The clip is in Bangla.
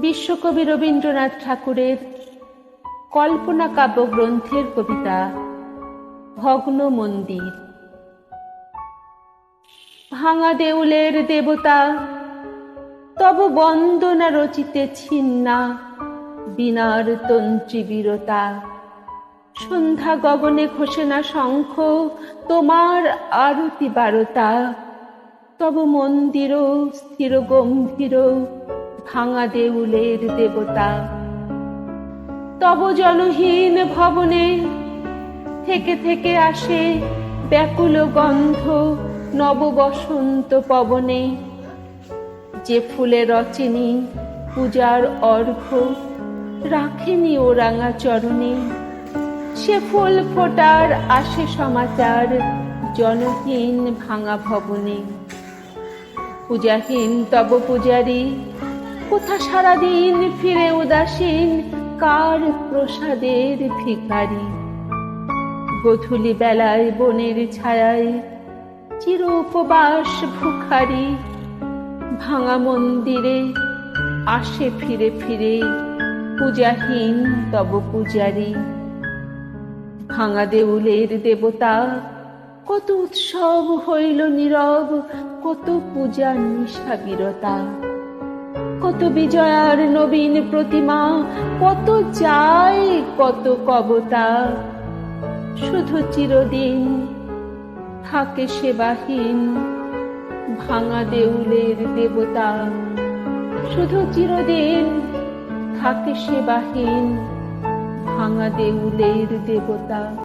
বিশ্বকবি রবীন্দ্রনাথ ঠাকুরের কল্পনা কাব্যগ্রন্থের কবিতা ভগ্ন মন্দির। ভাঙা দেউলের দেবতা, তব বন্দনা রচিতে ছিন্না বিনার তন্ত্রী বীরতা। সন্ধ্যা গগনে ঘোষে না শঙ্খ, তোমার আরতি বারতা। তব মন্দির স্থির গম্ভীর ভাঙা দেউলের দেবতা। তব জনহীন ভবনে থেকে থেকে আসে ব্যাকুল গন্ধ নববসন্ত পবনে। যে ফুলে রচেনি পূজার অর্ঘ রাখেনি ও রাঙা চরণে, সে ফুল ফোটার আসে সমাচার জনহীন ভাঙা ভবনে। পূজাহীন তব পূজারি কোথা সারাদিন ফিরে উদাসীন? কার প্রসাদের ভিখারি? গধূলি বেলায় বনের ছায়ায় চির উপবাস ভুখারি। ভাঙা মন্দিরে আসে ফিরে ফিরে পূজাহীন তব পূজারি। ভাঙা দেউলের দেবতা, কত উৎসব হইল নীরব, কত পূজার নিশাবিরতা। কত বিজয়ার নবীন প্রতিমা, কত যায় কত কবতা। শুধু চিরদিন থাকে সেবাহীন ভাঙা দেউলের দেবতা। শুধু চিরদিন থাকে সেবাহীন ভাঙা দেউলের দেবতা।